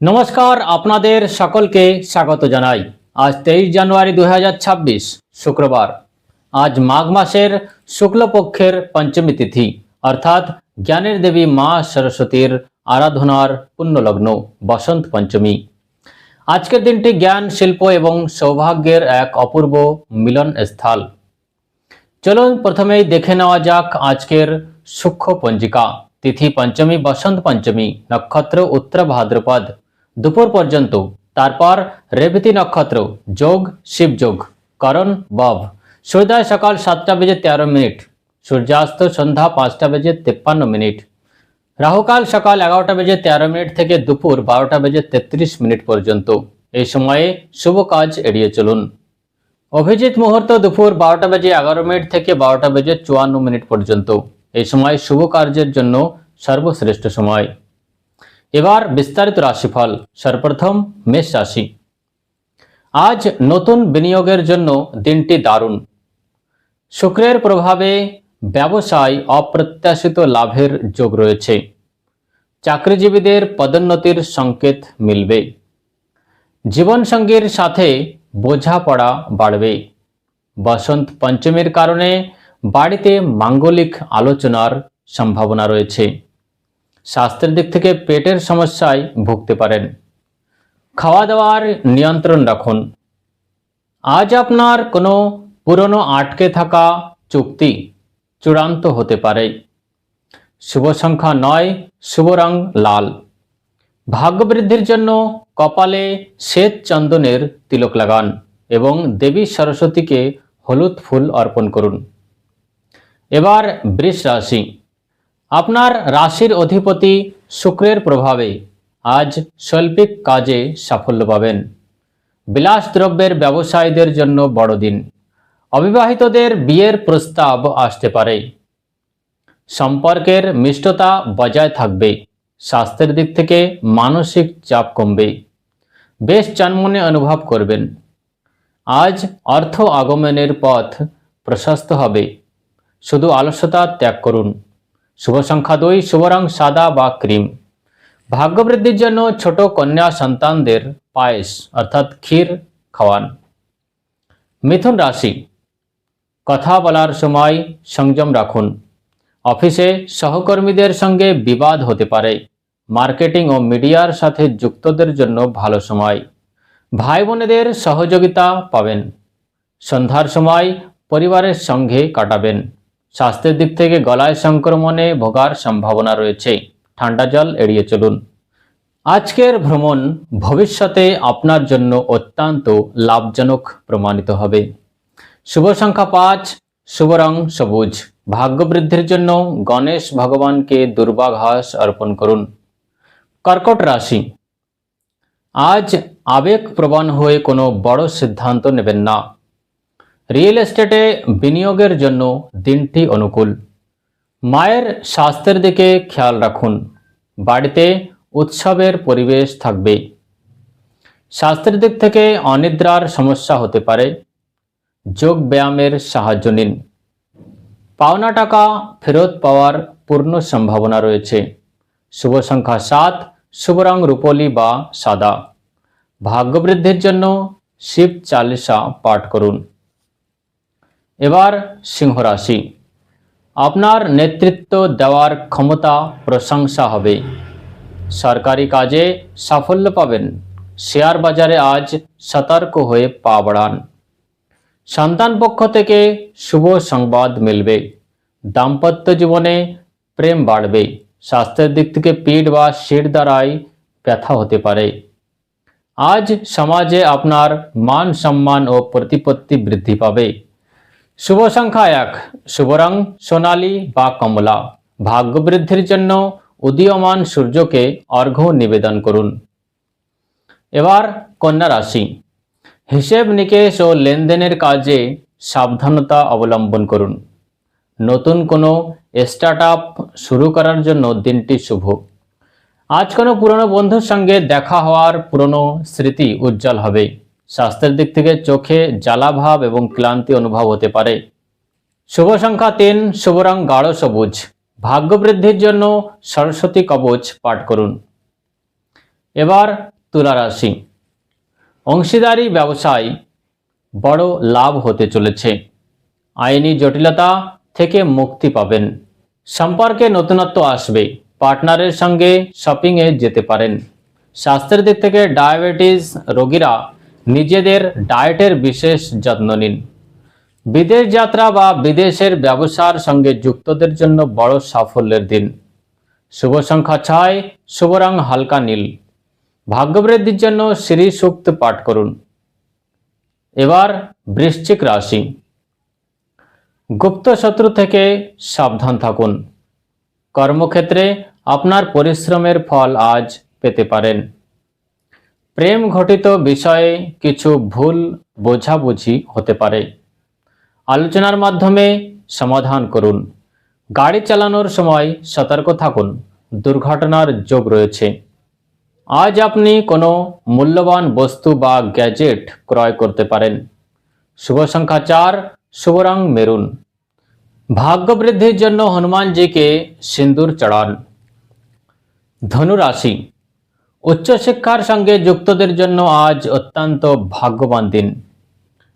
নমস্কার, আপনাদের সকলকে স্বাগত জানাই। আজ তেইশ জানুয়ারি দুই হাজার ছাব্বিশ, শুক্রবার। আজ মাঘ মাসের শুক্লপক্ষের পঞ্চমী তিথি, অর্থাৎ জ্ঞানের দেবী মা সরস্বতীর আরাধনার পুণ্যলগ্ন বসন্ত পঞ্চমী। আজকের দিনটি জ্ঞান, শিল্প এবং সৌভাগ্যের এক অপূর্ব মিলন স্থল। চলুন প্রথমেই দেখে নেওয়া যাক আজকের সূক্ষ্ম পঞ্জিকা, তিথি পঞ্চমী, বসন্ত পঞ্চমী, নক্ষত্র, উত্তর ভাদ্রপদ। দুপুর পর্যন্ত। তারপর রেবতী নক্ষত্র, যোগ শিবযোগ করণ বব সূর্যোদয় সকাল সাতটা বেজে তেরো মিনিট, সূর্যাস্ত সন্ধ্যা পাঁচটা বেজে তেপ্পান্ন মিনিট। রাহুকাল সকাল এগারোটা বেজে তেরো মিনিট থেকে দুপুর বারোটা বেজে তেত্রিশ মিনিট পর্যন্ত। এই সময়ে শুভ কাজ এড়িয়ে চলুন। অভিজিৎ মুহূর্ত দুপুর বারোটা বেজে এগারো মিনিট থেকে বারোটা বেজে চুয়ান্ন মিনিট পর্যন্ত। এই সময় শুভ কার্যের জন্য সর্বশ্রেষ্ঠ সময়। এবার বিস্তারিত রাশিফল, সর্বপ্রথম মেষ রাশি। আজ নতুন বিনিয়োগের জন্য দিনটি দারুণ। শুক্রের প্রভাবে ব্যবসায় অপ্রত্যাশিত লাভের যোগ রয়েছে। চাকরিজীবীদের পদোন্নতির সংকেত মিলবে। জীবনসঙ্গীর সাথে বোঝাপড়া বাড়বে। বসন্ত পঞ্চমীর কারণে বাড়িতে মাঙ্গলিক আলোচনার সম্ভাবনা রয়েছে। স্বাস্থ্যের দিক থেকে পেটের সমস্যায় ভুগতে পারেন। খাওয়া দাওয়ার নিয়ন্ত্রণ রাখুন। আজ আপনার কোনো পুরনো আটকে থাকা চুক্তি চূড়ান্ত হতে পারে। শুভ সংখ্যা নয়, শুভ রং লাল। ভাগ্য বৃদ্ধির জন্য কপালে শ্বেত চন্দনের তিলক লাগান এবং দেবী সরস্বতীকে হলুদ ফুল অর্পণ করুন। এবার বৃষ রাশি। আপনার রাশির অধিপতি শুক্রের প্রভাবে আজ শৈল্পিক কাজে সাফল্য পাবেন। বিলাস দ্রব্যের ব্যবসায়ীদের জন্য বড়দিন অবিবাহিতদের বিয়ের প্রস্তাব আসতে পারে। সম্পর্কের মিষ্টতা বজায় থাকবে। স্বাস্থ্যের দিক থেকে মানসিক চাপ কমবে। বেশ চনমনে অনুভব করবেন। আজ অর্থ আগমনের পথ প্রশস্ত হবে। শুধু আলস্যতা ত্যাগ করুন। শুভ সংখ্যা দুই শুভ রং সাদা বা ক্রিম। ভাগ্যবৃদ্ধির জন্য ছোট কন্যা সন্তানদের পায়েস, অর্থাৎ ক্ষীর, খাওয়ান। মিথুন রাশি, কথা বলার সময় সংযম রাখুন। অফিসে সহকর্মীদের সঙ্গে বিবাদ হতে পারে। মার্কেটিং ও মিডিয়ার সাথে যুক্তদের জন্য ভালো সময়। ভাই বোনেদের সহযোগিতা পাবেন। সন্ধ্যার সময় পরিবারের সঙ্গে কাটাবেন। স্বাস্থ্যের দিক থেকে গলায় সংক্রমণে ভোগার সম্ভাবনা রয়েছে। ঠান্ডা জল এড়িয়ে চলুন। আজকের ভ্রমণ ভবিষ্যতে আপনার জন্য অত্যন্ত লাভজনক প্রমাণিত হবে। শুভ সংখ্যা পাঁচ, শুভ রং সবুজ। ভাগ্য বৃদ্ধির জন্য গণেশ ভগবানকে দুর্বাঘাস অর্পণ করুন। কর্কট রাশি। আজ আবেগপ্রবণ হয়ে কোনো বড় সিদ্ধান্ত নেবেন না। রিয়েল এস্টেটে বিনিয়োগের জন্য দিনটি অনুকূল। মায়ের স্বাস্থ্যের দিকে খেয়াল রাখুন। বাড়িতে উৎসবের পরিবেশ থাকবে। স্বাস্থ্যের দিক থেকে অনিদ্রার সমস্যা হতে পারে। যোগ ব্যায়ামের সাহায্য নিন। পাওনা টাকা ফেরত পাওয়ার পূর্ণ সম্ভাবনা রয়েছে। শুভ সংখ্যা সাত, শুভ রং রূপলি বা সাদা। ভাগ্যবৃদ্ধির জন্য শিব চালিসা পাঠ করুন। এবার সিংহ রাশি। আপনার নেতৃত্ব দেওয়ার ক্ষমতা, প্রশংসা হবে। সরকারি কাজে সাফল্য পাবেন। শেয়ার বাজারে আজ সতর্ক হয়ে পা বাড়ান। সন্তান পক্ষ থেকে শুভ সংবাদ মিলবে। দাম্পত্য জীবনে প্রেম বাড়বে। স্বাস্থ্যের দিক থেকে পিঠ বা শির দ্বারাই ব্যথা হতে পারে। আজ সমাজে আপনার মান সম্মান ও প্রতিপত্তি বৃদ্ধি পাবে। শুভ সংখ্যা এক শুভ রং সোনালী বা কমলা। ভাগ্য বৃদ্ধির জন্য উদীয়মান সূর্যকে অর্ঘ্য নিবেদন করুন। এবার কন্যা রাশি। হিসেব নিকেশ ও লেনদেনের কাজে সাবধানতা অবলম্বন করুন। নতুন কোনো স্টার্ট শুরু করার জন্য দিনটি শুভ। আজ কোনো পুরনো বন্ধুর সঙ্গে দেখা হওয়ার পুরনো স্মৃতি উজ্জ্বল হবে। স্বাস্থ্যের দিক থেকে চোখে জ্বালাভাব এবং ক্লান্তি অনুভব হতে পারে। শুভ সংখ্যা তিন, শুভ রং গাঢ় সবুজ। ভাগ্য বৃদ্ধির জন্য সরস্বতী কবচ পাঠ করুন। এবার তুলা রাশি। অংশীদারি ব্যবসায় বড় লাভ হতে চলেছে। আইনি জটিলতা থেকে মুক্তি পাবেন। সম্পর্কে নতুনত্ব আসবে। পার্টনারের সঙ্গে শপিংয়ে যেতে পারেন। স্বাস্থ্যের দিক থেকে ডায়াবেটিস রোগীরা নিজেদের ডায়েটের বিশেষ যত্ন নিন। বিদেশ যাত্রা বা বিদেশের ব্যবসার সঙ্গে যুক্তদের জন্য বড় সাফল্যের দিন। শুভ সংখ্যা ছয়, শুভ রং হালকা নীল। ভাগ্যবৃদ্ধির জন্য শ্রী সূক্ত পাঠ করুন। এবার বৃশ্চিক রাশি। গুপ্ত শত্রু থেকে সাবধান থাকুন। কর্মক্ষেত্রে আপনার পরিশ্রমের ফল আজ পেতে পারেন। প্রেম ঘটিত বিষয়ে কিছু ভুল বোঝাবুঝি হতে পারে। আলোচনার মাধ্যমে সমাধান করুন। গাড়ি চালানোর সময় সতর্ক থাকুন। দুর্ঘটনার যোগ রয়েছে। আজ আপনি কোনো মূল্যবান বস্তু বা গ্যাজেট ক্রয় করতে পারেন। শুভ সংখ্যা চার, শুভ রং মেরুন। ভাগ্য বৃদ্ধির জন্য হনুমানজিকে সিন্দুর চড়ান। ধনু রাশি উচ্চশিক্ষার সঙ্গে যুক্তদের জন্য আজ অত্যন্ত ভাগ্যবান দিন।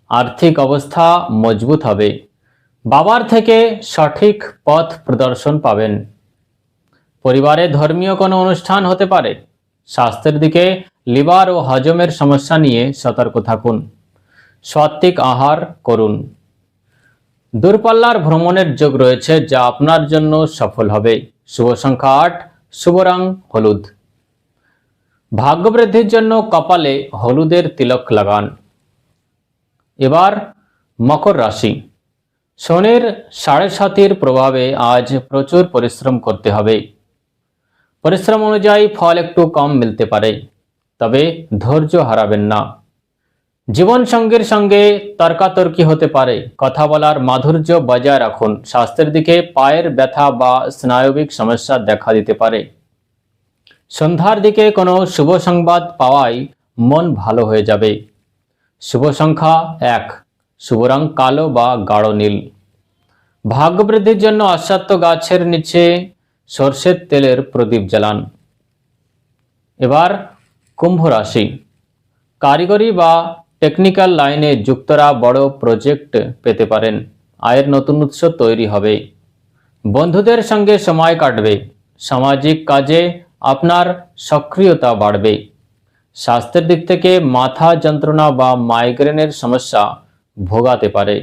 আর্থিক অবস্থা মজবুত হবে। বাবার থেকে সঠিক পথ প্রদর্শন পাবেন। পরিবারে ধর্মীয় কোনো অনুষ্ঠান হতে পারে। স্বাস্থ্যের দিকে লিভার ও হজমের সমস্যা নিয়ে সতর্ক থাকুন। সাত্ত্বিক আহার করুন। দূরপাল্লার ভ্রমণের যোগ রয়েছে যা আপনার জন্য সফল হবে। শুভ সংখ্যা আট, শুভ রং হলুদ। ভাগ্যবৃদ্ধির জন্য কপালে হলুদের তিলক লাগান। এবার মকর রাশি। শনির সাড়ে সাতির প্রভাবে আজ প্রচুর পরিশ্রম করতে হবে। পরিশ্রম অনুযায়ী ফল একটু কম মিলতে পারে, তবে ধৈর্য হারাবেন না। জীবন সঙ্গীর সঙ্গে তর্কাতর্কি হতে পারে। কথা বলার মাধুর্য বজায় রাখুন। স্বাস্থ্যের দিকে পায়ের ব্যথা বা স্নায়বিক সমস্যা দেখা দিতে পারে। সন্ধ্যার দিকে কোনো শুভ সংবাদ পাওয়ায় মন ভালো হয়ে যাবে। শুভ সংখ্যা এক শুভ রং কালো বা গাঢ় নীল। ভাগ্য বৃদ্ধির জন্য অশ্বত্থ গাছের নিচে সর্ষের তেলের প্রদীপ জ্বালান। এবার কুম্ভ রাশি কারিগরি বা টেকনিক্যাল লাইনে যুক্তরা বড় প্রজেক্ট পেতে পারেন। আয়ের নতুন উৎস তৈরি হবে। বন্ধুদের সঙ্গে সময় কাটবে। সামাজিক কাজে আপনার সক্রিয়তা বাড়বে। স্বাস্থ্যের দিক থেকে মাথা যন্ত্রণা বা মাইগ্রেনের সমস্যা ভোগাতে পারে।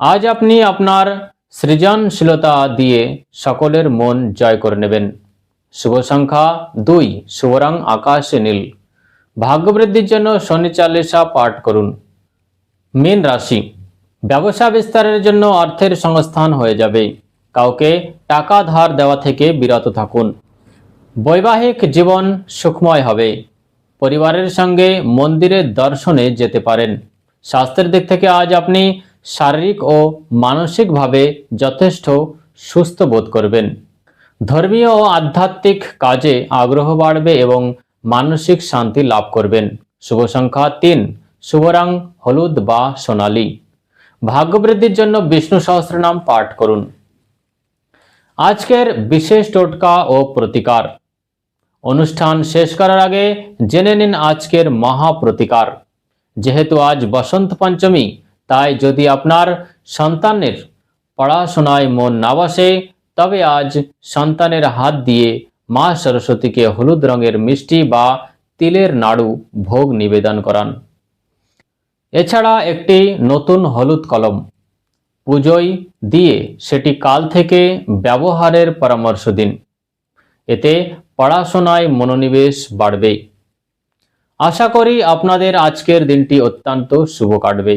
আজ আপনি আপনার সৃজনশীলতা দিয়ে সকলের মন জয় করে নেবেন। শুভ সংখ্যা দুই শুভরাং আকাশে নীল। ভাগ্যবৃদ্ধির জন্য শনি চালিসা পাঠ করুন। মীন রাশি, ব্যবসা বিস্তারের জন্য অর্থের সংস্থান হয়ে যাবে। কাউকে টাকা ধার দেওয়া থেকে বিরত থাকুন। বৈবাহিক জীবন সুখময় হবে। পরিবারের সঙ্গে মন্দিরের দর্শনে যেতে পারেন। স্বাস্থ্যের দিক থেকে আজ আপনি শারীরিক ও মানসিকভাবে যথেষ্ট সুস্থ বোধ করবেন। ধর্মীয় ও আধ্যাত্মিক কাজে আগ্রহ বাড়বে এবং মানসিক শান্তি লাভ করবেন। শুভ সংখ্যা তিন শুভরাং হলুদ বা সোনালী। ভাগ্যবৃদ্ধির জন্য বিষ্ণু সহস্রনাম পাঠ করুন। আজকের বিশেষ টোটকা ও প্রতিকার। অনুষ্ঠান শেষ করার আগে জেনে নিন আজকের মহাপ্রতিকার। যেহেতু আজ বসন্ত পঞ্চমী, তাই যদি আপনার সন্তানের পড়াশোনায় মন না বসে, তবে আজ সন্তানের হাত দিয়ে মা সরস্বতীকে হলুদ রঙের মিষ্টি বা তিলের নাড়ু ভোগ নিবেদন করান। এছাড়া একটি নতুন হলুদ কলম পুজোয় দিয়ে সেটি কাল থেকে ব্যবহারের পরামর্শ দিন। এতে পড়াশোনায় মনোনিবেশ বাড়বে আশা করি আপনাদের আজকের দিনটি অত্যন্ত শুভ কাটবে।